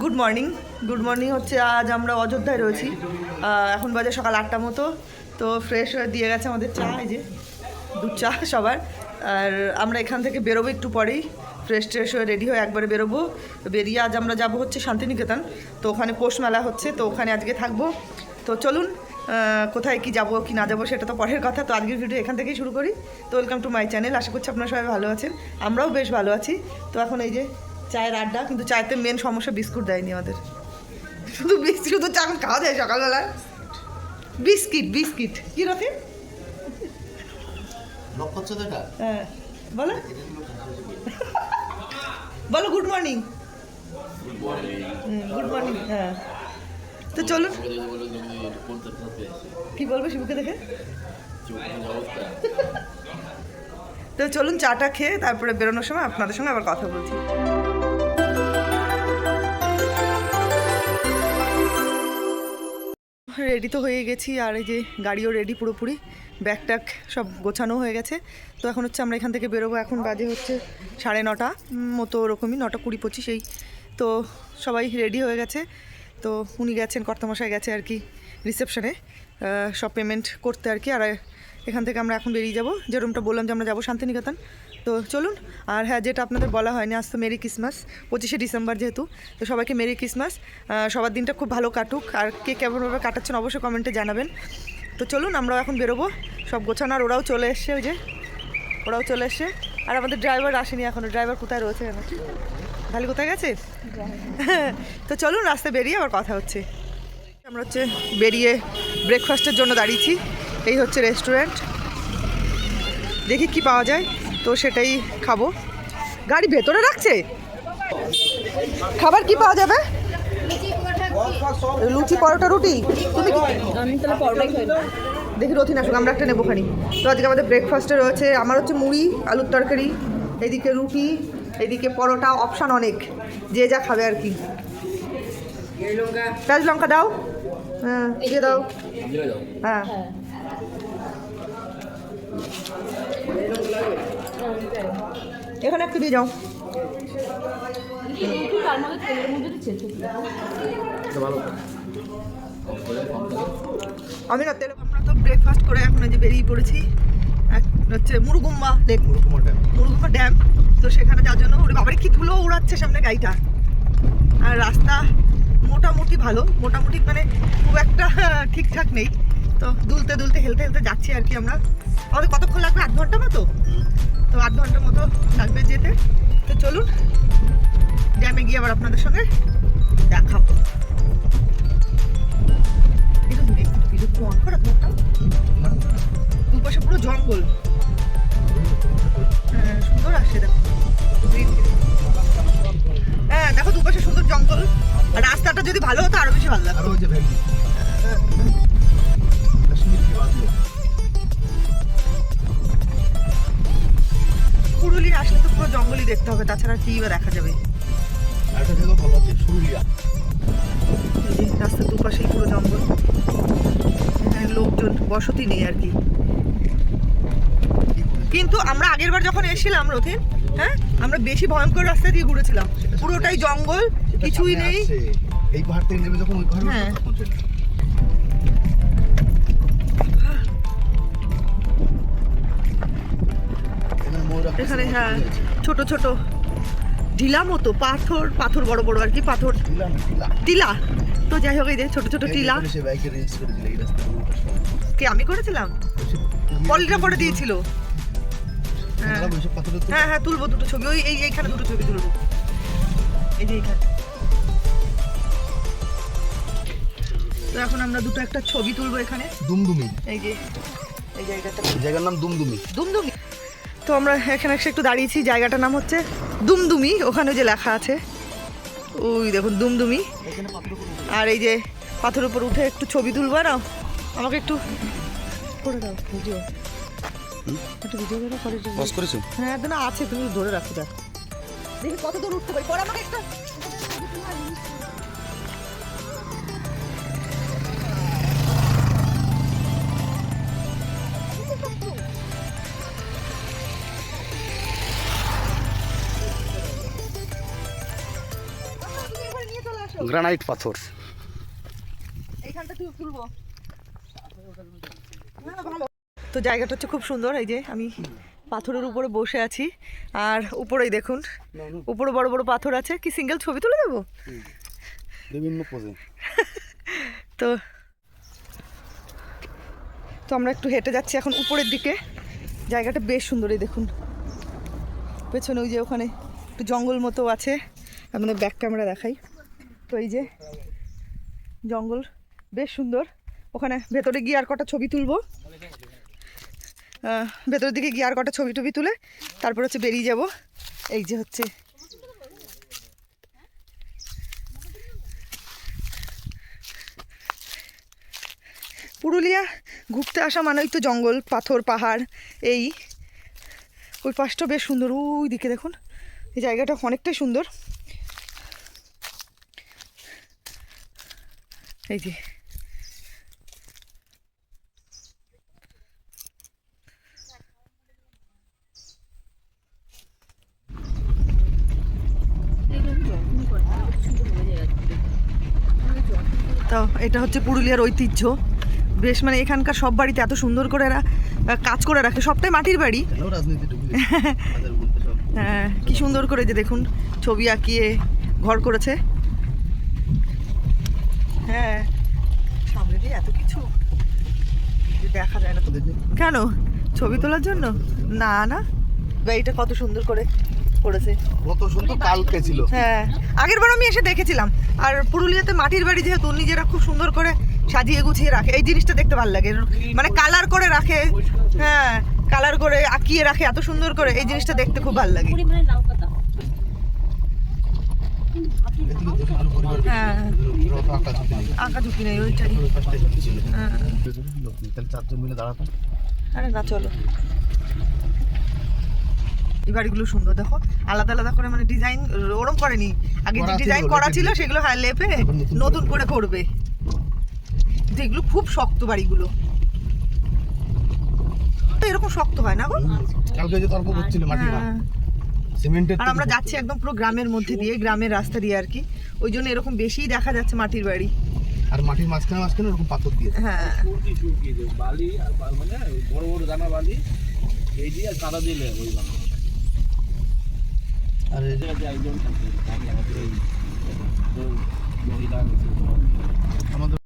Good morning good morning হচ্ছে আজ আমরা অযোধ্যায় রয়েছি। এখন বাজে সকাল আটটা মতো। তো ফ্রেশ হয়ে দিয়ে গেছে আমাদের চা, এই যে দুধ চা সবার। আর আমরা এখান থেকে বেরোবো একটু পরেই। ফ্রেশ ট্রেশ হয়ে রেডি হয়ে একবারে বেরোবো। বেরিয়ে আজ আমরা যাব হচ্ছে শান্তিনিকেতন। তো ওখানে পোষ মেলা হচ্ছে, তো ওখানে আজকে থাকব। তো চলুন কোথায় কি যাব, কি না যাব সেটা তো পরের কথা। তো আজকের ভিডিও এখান থেকেই শুরু করি। তো ওয়েলকাম টু মাই চ্যানেল আশা করছি আপনারা সবাই ভালো আছেন। আমরাও বেশ ভালো আছি। তো এখন এই যে চায়ের আড্ডা কিন্তু চায়েতে মেন সমস্যা বিস্কুট দেয়নি আমাদের। শুধু বিস্কুট শুধু চা এখন খাওয়া যায় সকালবেলায়। Biscuit biscuit. কী এটা? হ্যাঁ। বলো। বলো গুড মর্নিং গুড মর্নিং হ্যাঁ। তো চলুন। কি বলব শিবুকে দেখে? তো চলুন চাটা খেয়ে তারপরে বেরোনোর সময় আপনাদের সঙ্গে আবার কথা বলছি। রেডি তো হয়ে গেছি, আর এই যে গাড়িও রেডি পুরোপুরি ব্যাগ সব গোছানো হয়ে গেছে। তো এখন হচ্ছে আমরা এখান থেকে বেরোবো, এখন বাজে হচ্ছে সাড়ে নটা মতো ওরকমই, নটা কুড়ি পঁচিশ এই। তো সবাই রেডি হয়ে গেছে। তো উনি গেছেন, কর্তামশাই গেছে আর কি রিসেপশনে সব পেমেন্ট করতে আর কি, আর এখান থেকে আমরা এখন বেরিয়ে যাব। যেরকমটা বললাম যে আমরা যাব শান্তিনিকেতন। তো চলুন, আর হ্যাঁ যেটা আপনাদের বলা হয়নি, আজ তো মেরি ক্রিসমাস পঁচিশে ডিসেম্বর যেহেতু, তো সবাইকে মেরি ক্রিসমাস সবার দিনটা খুব ভালো কাটুক, আর কে কেমনভাবে কাটাচ্ছেন অবশ্যই কমেন্টে জানাবেন। তো চলুন, আমরাও এখন বেরোবো, সব গোছানো, আর ওরাও চলে এসছে, ওই যে, ওরাও চলে এসছে। আর আমাদের ড্রাইভার আসেনি এখনও ড্রাইভার কোথায় রয়েছে কেন ভালো কোথায় গেছে? তো চলুন, রাস্তায় বেরিয়ে আবার কথা হচ্ছে। আমরা হচ্ছে বেরিয়ে ব্রেকফাস্টের জন্য দাঁড়িয়েছি, এই হচ্ছে রেস্টুরেন্ট দেখি কি পাওয়া যায়। তো সেটাই খাব। গাড়ি ভেতরে রাখছে? খাবার কি পাওয়া যাবে? লুচি পরোটা রুটি? তুমি কি আমি তাহলে পরোটাই খাই। দেখি রথিন আসুক আমরা একটা নেব খানি। তো আজকে আমাদের ব্রেকফাস্টে রয়েছে আমার হচ্ছে মুড়ি আলুর তরকারি এদিকে রুটি এদিকে পরোটা অপশান অনেক। যে যা খাবে আর কি। পেঁয়াজ লঙ্কা দাও। হ্যাঁ দিয়ে দাও। হ্যাঁ। এখানে একটু দিয়ে যাও। আমি না তেলে আমরা তো ব্রেকফাস্ট করে এখন যে বেরিয়ে পড়েছি। হচ্ছে মুরুগুম্বা লেক মুরুগুম্বা ড্যাম তো সেখানে যাওয়ার জন্য ওরে বাবারে, কি ধুলো উড়াচ্ছে সামনে গাড়িটা। আর রাস্তা মোটামুটি ভালো। মোটামুটি মানে খুব একটা ঠিকঠাক নেই। তো দুলতে দুলতে হেলতে হেলতে যাচ্ছি আর কি আমরা। আমাদের কতক্ষণ লাগবে? আধ ঘণ্টা মতো? তো আধ ঘণ্টার মতো লাগবে যেতে। তো চলুন ড্যামে গিয়ে আবার আপনাদের সঙ্গে বা দেখা যাবে। যে রাস্তার দুপাশেই পুরো জঙ্গল। এখানে লোকজন বসতি নেই আর কি। কিন্তু আমরা আগের বার যখন এসেছিলাম রথিন হ্যাঁ আমরা বেশি ভয়ঙ্কর রাস্তা দিয়ে ঘুরেছিলাম। পুরোটাই জঙ্গল কিছুই নেই। এই পাহাড় থেকে নেমে যখন ওই পাহাড়ে হ্যাঁ। এখানে হ্যাঁ ছোট ছোট। ঢিলা মতো পাথর পাথর বড় বড় আর কি পাথর। টিলা টিলা। টিলা তো যাই হোক এই যে ছোট ছোট টিলা। কে আমি করেছিলাম? পলিটা করে দিয়েছিল। হ্যাঁ। হ্যাঁ হ্যাঁ তুলবো দুটো ছবি। ওই এই এইখানে দুটো ছবি তুলবো। এই যে এইখানে তো এখন আমরা দুটো একটা ছবি তুলবো এখানে। দুমদুমি। এই যে এই জায়গাটা। জায়গার নাম দুমদুমি। দুমদুমি। তো আমরা এখানে এসে একটু দাঁড়িয়েছি জায়গাটার নাম হচ্ছে দুমদুমি ওখানে যে লেখা আছে। ওই দেখুন দুমদুমি। আর এই যে পাথর উপর উঠে একটু ছবি তুলবো না? আমাকে একটু করে দাও ভিডিও। একটু ভিডিও করে করে হ্যাঁ একদম আছে তুমি ধরে রাখো দেখ। দেখি কত দূর উঠতে পারি। পরে আমাকে একটা গ্রানাইট পাথর। তুলবো। তো জায়গাটা হচ্ছে খুব সুন্দর এই যে আমি পাথরের উপরে বসে আছি। আর উপরেই দেখুন উপরে বড় বড় পাথর আছে। কি সিঙ্গেল ছবি তুলে দেবো? বিভিন্ন পোজে তো তো আমরা একটু হেঁটে যাচ্ছি এখন উপরের দিকে। জায়গাটা বেশ সুন্দর এই দেখুন। পেছনে ওই যে ওখানে একটু জঙ্গল মতো আছে। মানে ব্যাক ক্যামেরা দেখাই। তো এই যে জঙ্গল, বেশ সুন্দর। ওখানে ভেতরে গিয়ে আর কটা ছবি তুলবো। ভেতরের দিকে গিয়ে আর কটা ছবি টবি তুলে তারপর হচ্ছে বেরিয়ে যাব। এই যে হচ্ছে পুরুলিয়া ঘুরতে আসা মানেই তো জঙ্গল, পাথর, পাহাড়, এই। ওই পাশটা বেশ সুন্দর। ওই দিকে দেখুন, এই জায়গাটা অনেকটাই সুন্দর। এই যে। তো এটা হচ্ছে পুরুলিয়ার ঐতিহ্য। বেশ মানে এখানকার সব বাড়িতে এত সুন্দর করে এরা কাজ করে রাখে। সবটাই মাটির বাড়ি। হ্যাঁ কি সুন্দর করে যে দেখুন ছবি আঁকিয়ে ঘর করেছে হ্যাঁ সামনে দিয়ে এত কিছু? দেখা যায় না তো। দেখি কেন? ছবি তোলার জন্য? না না। বাড়িটা কত সুন্দর করে করেছে। কত সুন্দর কালকে ছিল। হ্যাঁ। আগের বার আমি এসে দেখেছিলাম। আর পুরুলিয়াতে মাটির বাড়ি যেহেতু নিজেরা খুব সুন্দর করে সাজিয়ে গুছিয়ে রাখে। এই জিনিসটা দেখতে ভালো লাগে। মানে কালার করে রাখে। হ্যাঁ কালার করে আঁকিয়ে রাখে এত সুন্দর করে এই জিনিসটা দেখতে খুব ভালো লাগে। হ্যাঁ। আঁকা এই বাড়িগুলো সুন্দর দেখো আলাদা আলাদা করে মানে ডিজাইন ওরম করেনি আগে যে ডিজাইন করা ছিল সেগুলো হ্যাঁ লেপে নতুন করে করবে এগুলো খুব শক্ত বাড়িগুলো এরকম শক্ত হয় না গো কালকে যে তর্ক করছিল মাটি। সিমেন্টের আর আমরা যাচ্ছি একদম পুরো গ্রামের মধ্যে দিয়ে গ্রামের রাস্তা দিয়ে আর কি। ওই জন্য এরকম বেশিই দেখা যাচ্ছে মাটির বাড়ি। আর মাটির মাঝখানে মাঝখানে ওরকম পাথর দিয়ে হ্যাঁ। বালি আর মানে বড় বড় দানা বালি এই দিয়ে আর কাদা দিলে ওই আর। এই যে একজন থাকে, আমাদের ওই ওই মহিলা আমাদের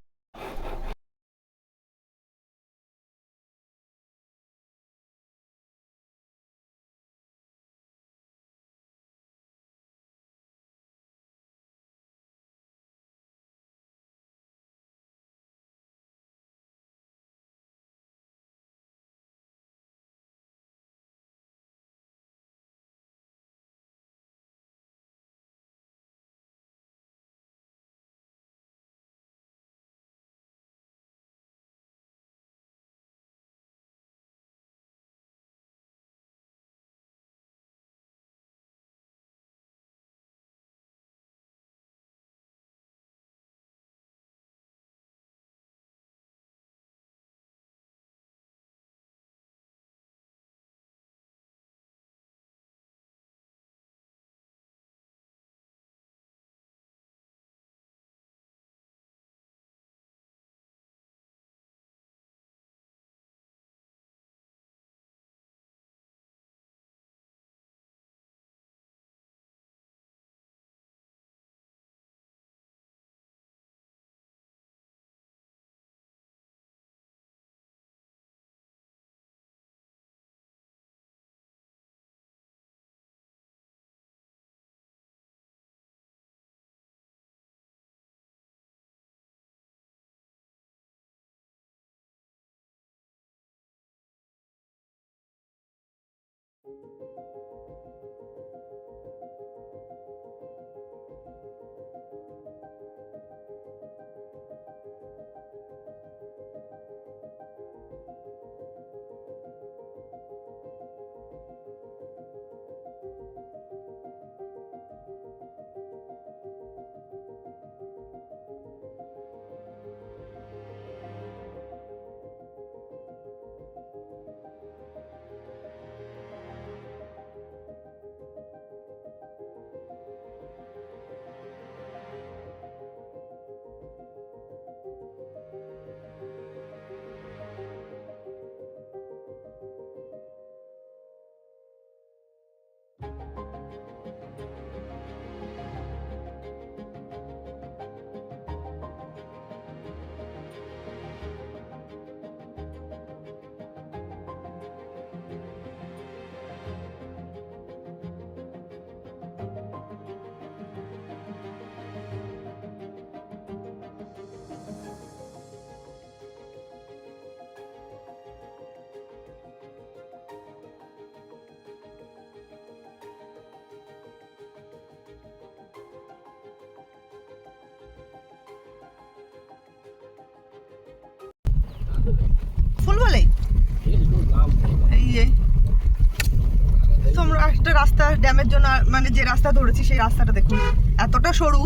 ড্যামের জন্য মানে যে রাস্তা ধরেছি সেই রাস্তাটা দেখুন। এতটা সরু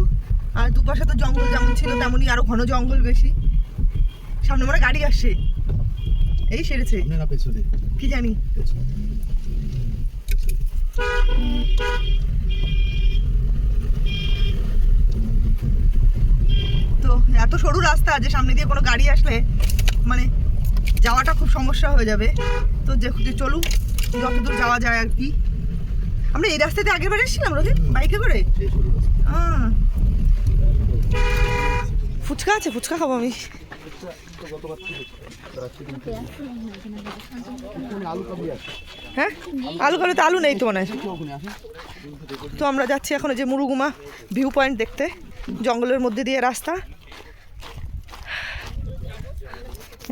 আর দুপাশে তো জঙ্গল যেমন ছিল তেমনই আরও ঘন জঙ্গল বেশি। সামনে মানে গাড়ি আসছে। এই সেরেছে। কি জানি। তো এত সরু রাস্তা যে সামনে দিয়ে কোনো গাড়ি আসলে মানে যাওয়াটা খুব সমস্যা হয়ে যাবে। তো যে চলুক যতদূর যাওয়া যায় আর কি। আমরা এই রাস্তাতে আগের বার এসেছিলাম, রোহিত? বাইকে করে। ফুচকা আছে, ফুচকা খাব আমি। হ্যাঁ? আলু করে তো আলু নেই তো মনে তো আমরা যাচ্ছি এখন যে মুরুগুমা ভিউ পয়েন্ট দেখতে, জঙ্গলের মধ্যে দিয়ে রাস্তা।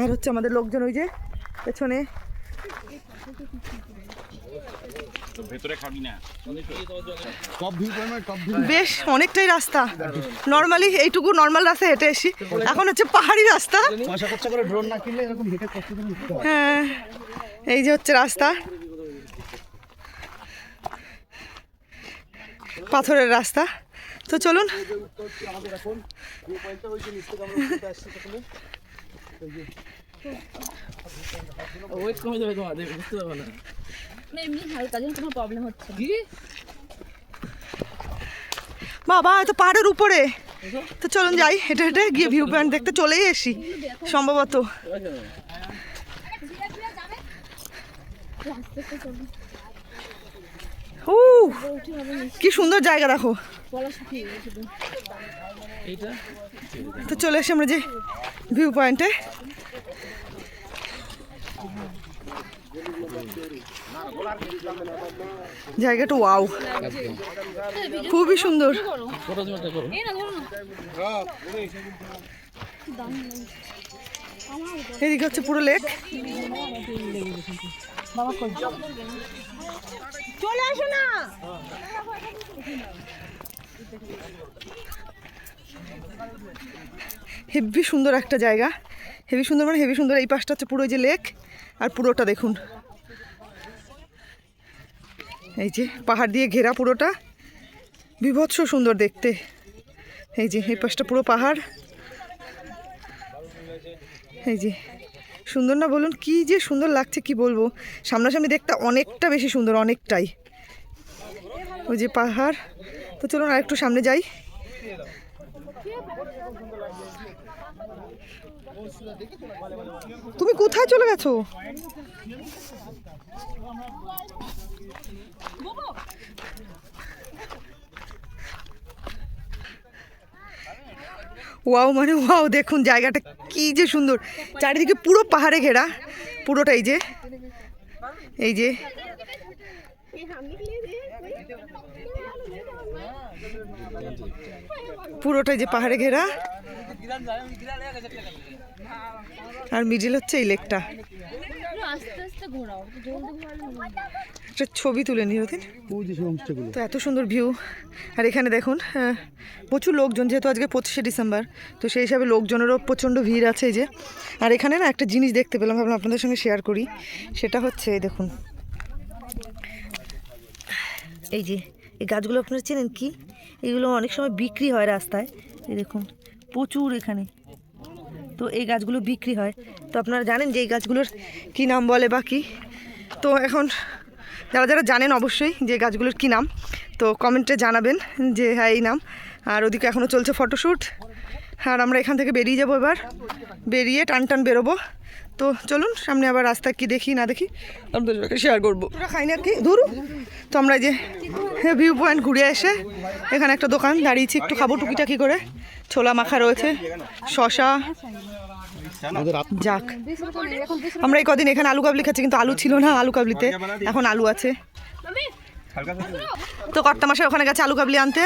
আর হচ্ছে আমাদের লোকজন ওই যে পেছনে পয়েন্ট বেশ অনেকটাই রাস্তা। নর্মালি এইটুকু নর্মাল রাস্তা হেঁটে এসি। এখন হচ্ছে পাহাড়ি রাস্তা। পয়সা খরচা করে ড্রোন না কিনলে এরকম হেঁটে কষ্ট করে উঠতে হয়। হ্যাঁ এই যে হচ্ছে রাস্তা। পাথরের রাস্তা। তো চলুন। ওয়েট কমে যাবে তোমাদের বুঝতে পারবে না না। বাবা, এত পাহাড়ের উপরে। তো চলুন যাই, হেঁটে হেঁটে গিয়ে ভিউ পয়েন্ট দেখতে চলেই এসি সম্ভবত। কি সুন্দর জায়গা, দেখো। তো। তো চলে এসে আমরা যে ভিউ পয়েন্টে জায়গাটা ওয়াও। খুবই সুন্দর। এদিকে হচ্ছে পুরো লেক চলে আসো না। হেভি সুন্দর একটা জায়গা। হেভি সুন্দর মানে হেভি সুন্দর। এই পাশটা হচ্ছে পুরো যে লেক আর পুরোটা দেখুন। এই যে, পাহাড় দিয়ে ঘেরা পুরোটা। বিভৎস সুন্দর দেখতে। এই যে, এই পাশটা পুরো পাহাড়। এই যে, সুন্দর না বলুন, কি যে সুন্দর লাগছে কি বলব? সামনাসামনি দেখতে অনেকটা বেশি সুন্দর, অনেকটাই। ওই যে পাহাড়। তো চলুন আর একটু সামনে যাই। তুমি কোথায় চলে গেছো? ওয়াও মানে ওয়াও, দেখুন জায়গাটা কি যে সুন্দর। চারিদিকে পুরো পাহাড়ে ঘেরা পুরোটাই যে, এই যে। পুরোটাই যে পাহাড়ে ঘেরা। আর মিডিল হচ্ছে এই লেকটা একটু ছবি তুলে নিই হোমস্টেগুলো তো এত সুন্দর ভিউ আর এখানে দেখুন হ্যাঁ, প্রচুর লোকজন যেহেতু আজকে পঁচিশে ডিসেম্বর তো সেই হিসাবে লোকজনেরও প্রচণ্ড ভিড় আছে এই যে। আর এখানে না একটা জিনিস দেখতে পেলাম ভাবলাম আপনাদের সঙ্গে শেয়ার করি। সেটা হচ্ছে দেখুন। এই যে এই গাছগুলো আপনারা চেনেন কি? এগুলো অনেক সময় বিক্রি হয় রাস্তায়। এই দেখুন প্রচুর এখানে। তো এই গাছগুলো বিক্রি হয়। তো আপনারা জানেন যে এই গাছগুলোর কী নাম বলে বা কী? তো এখন যারা যারা জানেন অবশ্যই যে গাছগুলোর কী নাম, তো কমেন্টে জানাবেন যে হ্যাঁ এই নাম। আর ওদিকে এখনও চলছে ফটোশ্যুট। আর আমরা এখান থেকে বেরিয়ে যাব এবার। বেরিয়ে টান টান বেরোবো। তো চলুন, সামনে আবার রাস্তা কি দেখি না দেখি আপনাদের শেয়ার করব। ওরা খাই না কি? ধরু। তো আমরা যে ভিউ পয়েন্ট ঘুরে এসে এখানে একটা দোকান, দাঁড়িয়েছি একটু খাব টুকিটাকি করে। ছোলা মাখা রয়েছে, শশা। যাক, আমরা এই কদিন এখানে আলু কাবলি খাচ্ছি, কিন্তু আলু ছিল না আলু কাবলিতে, এখন আলু আছে। তো কর্তা মাসে ওখানে গেছে আলু কাবলি আনতে।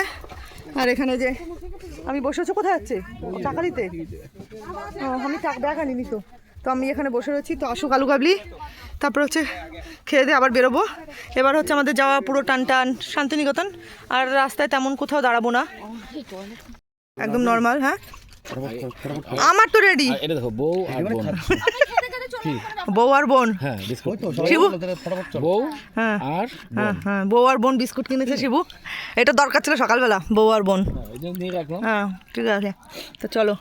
আর এখানে যে, আমি বসে আছি, কোথায় যাচ্ছে? টাকা দিতে? আমি টাকা ব্যাগ তো। তো আমি এখানে বসে রয়েছি। তো আসুক আলু কাবলি তারপর হচ্ছে খেয়ে দিয়ে আবার বেরোবো। এবার হচ্ছে আমাদের যাওয়া পুরো টান টান শান্তিনিকেতন। আর রাস্তায় তেমন কোথাও দাঁড়াবো না। একদম নর্মাল হ্যাঁ? আমার তো রেডি এটা দেখো বউ আর বোন। বউ আর বোন। হ্যাঁ বিস্কুট। শিবু? বউ হ্যাঁ। হ্যাঁ হ্যাঁ বউ আর বোন বিস্কুট কিনেছে শিবু। এটা দরকার ছিল সকালবেলা বউ আর বোন। রাখলাম। হ্যাঁ ঠিক আছে। তো চলো।